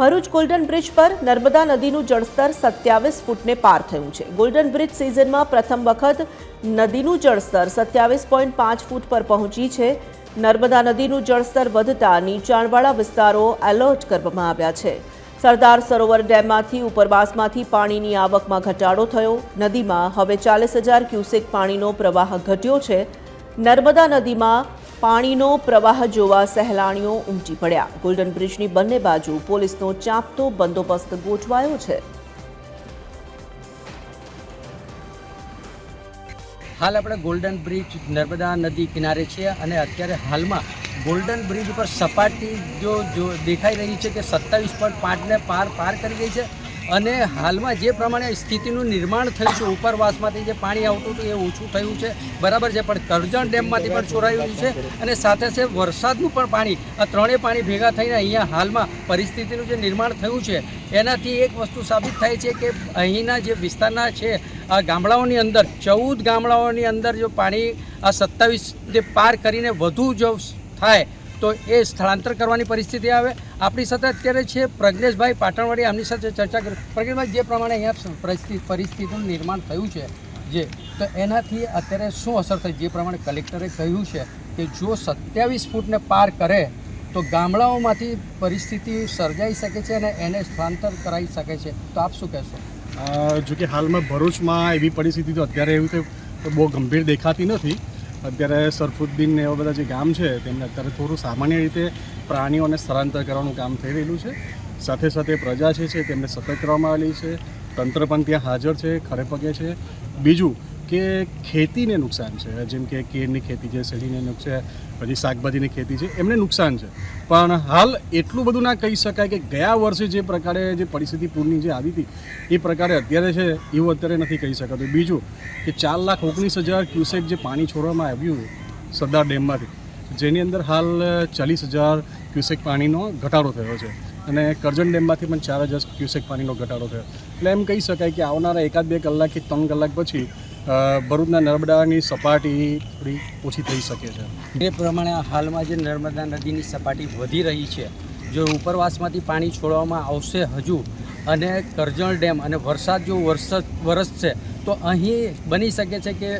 Bharuch golden bridge પર નર્મદા નદીનું જળસ્તર સત્યાવીસ ફૂટને પાર થયું છે. ગોલ્ડન બ્રિજ સિઝનમાં પ્રથમ વખત નદીનું જળસ્તર સત્યાવીસ પોઈન્ટ પાંચ ફૂટ પર પહોંચી છે. નર્મદા નદીનું જળસ્તર વધતા નીચાણવાળા વિસ્તારો એલર્ટ કરવામાં આવ્યા છે. સરદાર સરોવર ડેમમાંથી ઉપરવાસમાંથી પાણીની આવકમાં ઘટાડો થયો. નદીમાં હવે ચાલીસ હજાર ક્યુસેક પાણીનો પ્રવાહ ઘટ્યો છે. નર્મદા નદીમાં પાણીનો પ્રવાહ જોવા સહેલાણીઓ ઉમટી પડ્યા. ગોલ્ડન બ્રિજની બંને બાજુ પોલીસનો ચાંપતો બંદોબસ્ત ગોઠવાયો છે. હાલ આપણે ગોલ્ડન બ્રિજ નર્મદા નદી કિનારે છીએ અને અત્યારે હાલમાં ગોલ્ડન બ્રિજ ઉપર સપાટી જો જો દેખાઈ રહી છે કે સત્તાવીસ પોઈન્ટ પાંચને પાર પાર કરી ગઈ છે. અને હાલમાં જે પ્રમાણે સ્થિતિનું નિર્માણ થયું છે, ઉપરવાસમાંથી જે પાણી આવતું હતું એ ઓછું થયું છે. બરાબર છે, પણ કરજણ ડેમમાંથી પણ છોડાયું છે અને સાથે સાથે વરસાદનું પણ પાણી, આ ત્રણેય પાણી ભેગા થઈને અહીંયા હાલમાં પરિસ્થિતિનું જે નિર્માણ થયું છે, એનાથી એક વસ્તુ સાબિત થાય છે કે અહીંના જે વિસ્તારના છે, આ ગામડાઓની અંદર, ચૌદ ગામડાઓની અંદર જો પાણી આ સત્તાવીસ જે પાર કરીને વધુ જો થાય તો એ સ્થળાંતર કરવાની પરિસ્થિતિ આવે. આપણી સાથે અત્યારે છે પ્રજ્ઞેશભાઈ પાટણવાડી. આમની સાથે ચર્ચા કરી પ્રજ્ઞેશભાઈ, જે પ્રમાણે અહીંયા પરિસ્થિતિ પરિસ્થિતિનું નિર્માણ થયું છે, જે, તો એનાથી અત્યારે શું અસર થઈ? જે પ્રમાણે કલેક્ટરે કહ્યું છે કે જો સત્યાવીસ ફૂટને પાર કરે, તો ગામડાઓમાંથી પરિસ્થિતિ સર્જાઈ શકે છે અને એને સ્થળાંતર કરાવી શકે છે. તો આપ શું કહેશો? જો કે હાલમાં ભરૂચમાં એવી પરિસ્થિતિ તો અત્યારે એવું તો બહુ ગંભીર દેખાતી નથી. અત્યારે સરફુદ્દીન ને એવા બધા જે ગામ છે, તેમને અત્યારે થોડું સામાન્ય રીતે પ્રાણીઓને સ્થળાંતર કરવાનું કામ થઈ રહેલું છે. સાથે સાથે પ્રજા છે, તેમને સતર્ક કરવામાં આવેલી છે. તંત્ર પણ ત્યાં હાજર છે ખરે પગે છે. બીજું કે ખેતીને નુકસાન છે. જેમ કે કેળની ખેતી છે, શેરડીને નુકસાન પછી શાકભાજીની ખેતી છે, એમને નુકસાન છે. પણ હાલ એટલું બધું ના કહી શકાય કે ગયા વર્ષે જે પ્રકારે જે પરિસ્થિતિ પૂરની જે આવી હતી, એ પ્રકારે અત્યારે છે, એવું અત્યારે નથી કહી શકાતું. બીજું કે ચાર લાખ ઓગણીસ હજાર ક્યુસેક જે પાણી છોડવામાં આવ્યું સરદાર ડેમમાંથી, જેની અંદર હાલ ચાલીસ હજાર ક્યુસેક પાણીનો ઘટાડો થયો છે. અને કરજણ ડેમમાંથી પણ ચાર હજાર ક્યુસેક પાણીનો ઘટાડો થયો. એટલે એમ કહી શકાય કે આવનારા એકાદ બે કલાકથી ત્રણ કલાક પછી ભરૂચના નર્મદાની સપાટી થોડી ઓછી થઈ શકે છે. એ પ્રમાણે હાલમાં જે નર્મદા નદીની સપાટી વધી રહી છે, જો ઉપરવાસમાંથી પાણી છોડવામાં આવશે હજુ, અને કરજણ ડેમ અને વરસાદ જો વરસ વરસશે, તો અહીં બની શકે છે કે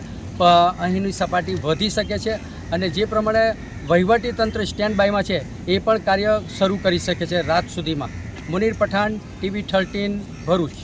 અહીંની સપાટી વધી શકે છે, અને જે પ્રમાણે વહીવટી તંત્ર સ્ટેન્ડ બાયમાં છે, એ પણ કાર્ય શરૂ કરી શકે છે રાત સુધીમાં. Munir Pathan, TV thirteen, Bharuch.